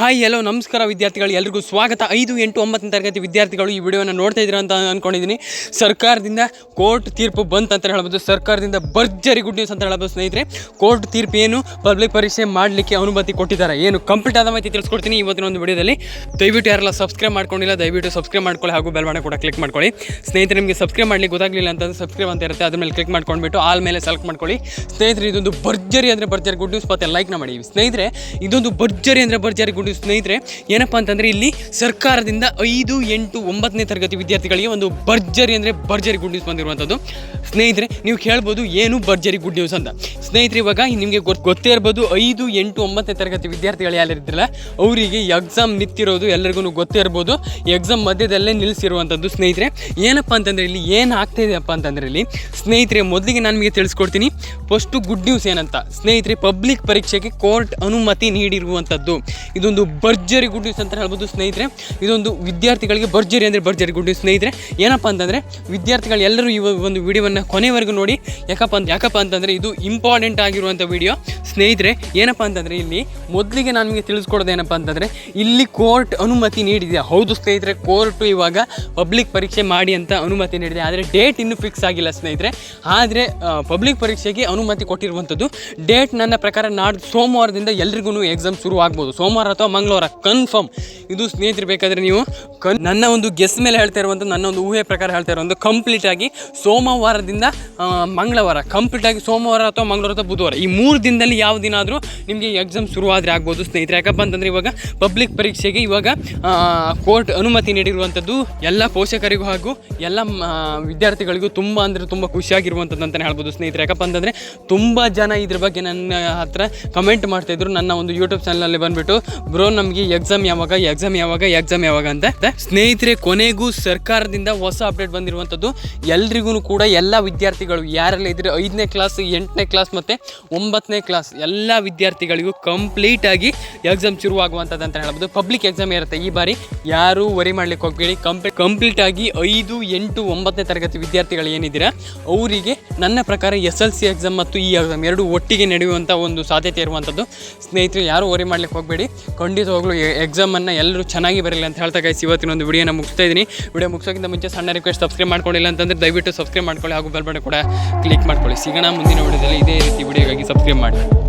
Hi ಎಲ್ಲೋ ನಮಸ್ಕಾರ ವಿದ್ಯಾರ್ಥಿಗಳು. ಎಲ್ರಿಗೂ ಸ್ವಾಗತ. ಐದು, ಎಂಟು, ಒಂಬತ್ತನೇ ತರಗತಿ ವಿದ್ಯಾರ್ಥಿಗಳು ಈ ವಿಡಿಯೋನ ನೋಡ್ತಾ ಇದ್ದೀರಾ ಅಂತ ಅಂದ್ಕೊಂಡಿದ್ದೀನಿ ಸರ್ಕಾರದಿಂದ ಕೋರ್ಟ್ ತೀರ್ಪು ಬಂತು ಅಂತ ಹೇಳ್ಬೋದು. ಸರ್ಕಾರದಿಂದ ಭರ್ಜರಿ ಗುಡ್ ನ್ಯೂಸ್ ಅಂತ ಹೇಳ್ಬೋದು ಸ್ನೇಹಿತರೆ. ಕೋರ್ಟ್ ತೀರ್ಪು ಏನು? ಪಬ್ಲಿಕ್ ಪರೀಕ್ಷೆ ಮಾಡಲಿಕ್ಕೆ ಅನುಮತಿ ಕೊಟ್ಟಿದ್ದಾರೆ. ಏನು? ಕಂಪ್ಲೀಟ್ ಆದ ಮಾಹಿತಿ ತಿಳಿಸ್ಕೊಡ್ತೀನಿ ಇವತ್ತಿನ ಒಂದು ವಿಡಿಯೋದಲ್ಲಿ. ದಯವಿಟ್ಟು ಯಾರೆಲ್ಲ ಸಬ್ಸ್ಕ್ರೈಬ್ ಮಾಡ್ಕೊಂಡಿಲ್ಲ, ದಯವಿಟ್ಟು ಸಬ್ಸ್ಕ್ರೈಬ್ ಮಾಡ್ಕೊಳ್ಳಿ ಹಾಗೂ ಬೆಲ್ ಕೂಡ ಕ್ಲಿಕ್ ಮಾಡ್ಕೊಳ್ಳಿ. ಸ್ನೇಹಿತರೆ, ನಿಮಗೆ ಸಬ್ಸ್ಕ್ರೈಬ್ ಮಾಡಲಿಕ್ಕೆ ಗೊತ್ತಾಗಲಿಲ್ಲ ಅಂತಂದ್ರೆ ಸಬ್ಸ್ಕ್ರೈಬ್ ಅಂತ ಇರುತ್ತೆ. ಅದ್ರ ಮೇಲೆ ಕ್ಲಿಕ್ ಮಾಡ್ಕೊಂಡ್ಬಿಟ್ಟು ಆಲ್ ಮೇಲೆ ಸೆಲೆಕ್ಟ್ ಮಾಡ್ಕೊಳ್ಳಿ. ಸ್ನೇಹಿತರೆ, ಇದೊಂದು ಭರ್ಜರಿ ಅಂದರೆ ಭರ್ಜರಿ ಗುಡ್ ನ್ಯೂಸ್. ಮತ್ತೆ ಲೈಕ್ನ ಮಾಡಿ. ಸ್ನೇಹಿತರೆ, ಇದೊಂದು ಭರ್ಜರಿ ಅಂದರೆ ಭರ್ಜರಿ ಗುಡ್ ನ್ಯೂಸ್ ಸ್ನೇಹಿತರೆ, ಏನಪ್ಪ ಅಂತಂದರೆ ಇಲ್ಲಿ ಸರ್ಕಾರದಿಂದ ಐದು, ಎಂಟು, ಒಂಬತ್ತನೇ ತರಗತಿ ವಿದ್ಯಾರ್ಥಿಗಳಿಗೆ ಒಂದು ಭರ್ಜರಿ ಅಂದರೆ ಭರ್ಜರಿ ಗುಡ್ ನ್ಯೂಸ್ ಬಂದಿರುವಂಥದ್ದು. ಸ್ನೇಹಿತರೆ, ನೀವು ಕೇಳ್ಬೋದು ಏನು ಭರ್ಜರಿ ಗುಡ್ ನ್ಯೂಸ್ ಅಂತ. ಸ್ನೇಹಿತರೆ, ಇವಾಗ ನಿಮಗೆ ಗೊತ್ತು ಗೊತ್ತೇ ಇರ್ಬೋದು ಐದು, ಎಂಟು, ಒಂಬತ್ತನೇ ತರಗತಿ ವಿದ್ಯಾರ್ಥಿಗಳು ಯಾರಿದ್ರಲ್ಲ ಅವರಿಗೆ ಎಕ್ಸಾಮ್ ನಿಂತಿರೋದು ಎಲ್ಲರಿಗೂ ಗೊತ್ತೇ ಇರ್ಬೋದು. ಎಕ್ಸಾಮ್ ಮಧ್ಯದಲ್ಲೇ ನಿಲ್ಲಿಸಿರುವಂಥದ್ದು ಸ್ನೇಹಿತರೆ. ಏನಪ್ಪ ಅಂತಂದರೆ ಇಲ್ಲಿ ಏನು ಆಗ್ತಾ ಇದೆಯಪ್ಪ ಅಂತಂದರೆ ಇಲ್ಲಿ, ಸ್ನೇಹಿತರೆ, ಮೊದಲಿಗೆ ನಾನು ನಿಮಗೆ ತಿಳಿಸ್ಕೊಡ್ತೀನಿ. ಫಸ್ಟು ಗುಡ್ ನ್ಯೂಸ್ ಏನಂತ. ಸ್ನೇಹಿತರೆ ಪಬ್ಲಿಕ್ ಪರೀಕ್ಷೆಗೆ ಕೋರ್ಟ್ ಅನುಮತಿ ನೀಡಿರುವಂಥದ್ದು. ಇದೊಂದು ಭರ್ಜರಿ ಗುಡ್ ನ್ಯೂಸ್ ಅಂತ ಹೇಳ್ಬೋದು ಸ್ನೇಹಿತರೆ. ಇದೊಂದು ವಿದ್ಯಾರ್ಥಿಗಳಿಗೆ ಭರ್ಜರಿ ಅಂದರೆ ಭರ್ಜರಿ ಗುಡ್ ನ್ಯೂಸ್ ಸ್ನೇಹಿತರೆ. ಏನಪ್ಪ ಅಂತಂದರೆ ವಿದ್ಯಾರ್ಥಿಗಳು ಎಲ್ಲರೂ ಈ ಒಂದು ವಿಡಿಯೋವನ್ನು ಕೊನೆವರೆಗೂ ನೋಡಿ. ಯಾಕಪ್ಪ ಅಂತ ಯಾಕಪ್ಪ ಅಂತಂದರೆ ಇದು ಇಂಪಾರ್ಟೆಂಟ್ ಆಗಿರುವಂಥ ವಿಡಿಯೋ. ಸ್ನೇಹಿತರೆ, ಏನಪ್ಪ ಅಂತಂದರೆ ಇಲ್ಲಿ ಮೊದಲಿಗೆ ನಾನು ನಿಮಗೆ ತಿಳಿಸ್ಕೊಡೋದು ಏನಪ್ಪ ಅಂತಂದರೆ ಇಲ್ಲಿ ಕೋರ್ಟ್ ಅನುಮತಿ ನೀಡಿದೆ. ಹೌದು ಸ್ನೇಹಿತರೆ, ಕೋರ್ಟು ಇವಾಗ ಪಬ್ಲಿಕ್ ಪರೀಕ್ಷೆ ಮಾಡಿ ಅಂತ ಅನುಮತಿ ನೀಡಿದೆ. ಆದರೆ ಡೇಟ್ ಇನ್ನೂ ಫಿಕ್ಸ್ ಆಗಿಲ್ಲ ಸ್ನೇಹಿತರೆ. ಆದರೆ ಪಬ್ಲಿಕ್ ಪರೀಕ್ಷೆಗೆ ಅನುಮತಿ ಕೊಟ್ಟಿರುವಂಥದ್ದು ಡೇಟ್ ನನ್ನ ಪ್ರಕಾರ ನಾಡ್ದು ಸೋಮವಾರದಿಂದ ಎಲ್ರಿಗೂ ಎಕ್ಸಾಮ್ ಶುರು ಆಗ್ಬೋದು ಸೋಮವಾರ ಅಥವಾ ಮಂಗಳವಾರ ಕನ್ಫರ್ಮ್ ಇದು ಸ್ನೇಹಿತರು ಬೇಕಾದರೆ ನೀವು ಕನ್ ನನ್ನ ಒಂದು ಗೆಸ್ ಮೇಲೆ ಹೇಳ್ತಾ ಇರುವಂಥ ನನ್ನ ಒಂದು ಊಹೆ ಪ್ರಕಾರ ಹೇಳ್ತಾ ಇರುವಂಥ ಕಂಪ್ಲೀಟ್ ಆಗಿ ಸೋಮವಾರದಿಂದ ಮಂಗಳವಾರ ಕಂಪ್ಲೀಟ್ ಆಗಿ ಸೋಮವಾರ ಅಥವಾ ಮಂಗಳವಾರ ಅಥವಾ ಬುಧವಾರ, ಈ ಮೂರು ದಿನದಲ್ಲಿ ಯಾವ ದಿನ ಆದರೂ ನಿಮಗೆ ಎಕ್ಸಾಮ್ ಶುರುವಾದರೆ ಆಗ್ಬೋದು ಸ್ನೇಹಿತರೆ. ಯಾಕಪ್ಪ ಅಂತಂದರೆ ಇವಾಗ ಪಬ್ಲಿಕ್ ಪರೀಕ್ಷೆಗೆ ಇವಾಗ ಕೋರ್ಟ್ ಅನುಮತಿ ನೀಡಿರುವಂಥದ್ದು ಎಲ್ಲ ಪೋಷಕರಿಗೂ ಹಾಗೂ ಎಲ್ಲ ವಿದ್ಯಾರ್ಥಿಗಳಿಗೂ ತುಂಬ ಅಂದರೆ ತುಂಬ ಖುಷಿಯಾಗಿರುವಂಥದ್ದು ಅಂತಲೇ ಹೇಳ್ಬೋದು ಸ್ನೇಹಿತರೆ. ಯಾಕಪ್ಪ ಅಂತಂದರೆ ತುಂಬ ಜನ ಇದ್ರ ಬಗ್ಗೆ ನನ್ನ ಹತ್ರ ಕಮೆಂಟ್ ಮಾಡ್ತಾಯಿದ್ರು ನನ್ನ ಒಂದು ಯೂಟ್ಯೂಬ್ ಚಾನಲಲ್ಲಿ ಬಂದುಬಿಟ್ಟು ಬ್ರೋ, ನಮಗೆ ಎಕ್ಸಾಮ್ ಯಾವಾಗ ಎಕ್ಸಾಮ್ ಯಾವಾಗ ಎಕ್ಸಾಮ್ ಯಾವಾಗ ಅಂತ? ಸ್ನೇಹಿತರೆ, ಕೊನೆಗೂ ಸರ್ಕಾರದಿಂದ ಹೊಸ ಅಪ್ಡೇಟ್ ಬಂದಿರುವಂಥದ್ದು ಎಲ್ರಿಗೂ ಕೂಡ ಎಲ್ಲ ವಿದ್ಯಾರ್ಥಿಗಳು, ಯಾರೆಲ್ಲ ಇದ್ರೆ ಐದನೇ ಕ್ಲಾಸ್ ಎಂಟನೇ ಕ್ಲಾಸ್ ಮತ್ತು ಒಂಬತ್ತನೇ ಕ್ಲಾಸ್ ಎಲ್ಲ ವಿದ್ಯಾರ್ಥಿಗಳಿಗೂ ಕಂಪ್ಲೀಟಾಗಿ ಎಕ್ಸಾಮ್ ಶುರುವಾಗುವಂಥದ್ದು ಅಂತ ಹೇಳ್ಬೋದು. ಪಬ್ಲಿಕ್ ಎಕ್ಸಾಮ್ ಇರುತ್ತೆ ಈ ಬಾರಿ. ಯಾರೂ ವರಿ ಮಾಡ್ಲಿಕ್ಕೆ ಹೋಗಬೇಡಿ. ಕಂಪ್ಲೀಟ್ ಆಗಿ ಐದು, ಎಂಟು, ಒಂಬತ್ತನೇ ತರಗತಿ ವಿದ್ಯಾರ್ಥಿಗಳು ಏನಿದ್ದೀರಾ, ಅವರಿಗೆ ನನ್ನ ಪ್ರಕಾರ ಎಸ್ ಎಲ್ ಸಿ ಎಕ್ಸಾಮ್ ಮತ್ತು ಈ ಎಕ್ಸಾಮ್ ಎರಡು ಒಟ್ಟಿಗೆ ನಡೆಯುವಂಥ ಒಂದು ಸಾಧ್ಯತೆ ಇರುವಂಥದ್ದು. ಸ್ನೇಹಿತರು, ಯಾರು ವರಿ ಮಾಡ್ಲಿಕ್ಕೆ ಹೋಗಬೇಡಿ. ಖಂಡಿತವಾಗ್ಲೂ ಎಕ್ಸಾಮನ್ನು ಎಲ್ಲರೂ ಚೆನ್ನಾಗಿ ಬರಲಿ ಅಂತ ಹೇಳ್ತಾ ಗೈಸ್ ಇವತ್ತಿನ ಒಂದು ವಿಡಿಯೋನ ಮುಗಿಸ್ತಾ ಇದ್ದೀನಿ ವಿಡಿಯೋ ಮುಗಿಸೋಕ್ಕಿಂತ ಮುಂಚೆ ಸಣ್ಣ ರಿಕ್ವೆಸ್ಟ್ ಸಬ್ಸ್ಕ್ರೈಬ್ ಮಾಡ್ಕೊಂಡಿಲ್ಲ ಅಂತಂದರೆ ದಯವಿಟ್ಟು ಸಬ್ಸ್ಕ್ರೈಬ್ ಮಾಡ್ಕೊಳ್ಳಿ ಹಾಗೂ ಬೆಲ್ ಬಟನ್ ಕೂಡ ಕ್ಲಿಕ್ ಮಾಡ್ಕೊಳ್ಳಿ. ಸಿಗೋಣ ಮುಂದಿನ ವಿಡಿಯೋದಲ್ಲಿ ಇದೇ ರೀತಿ ವಿಡಿಯೋಗಾಗಿ ಸಬ್ಸ್ಕ್ರೈಬ್ ಮಾಡಿ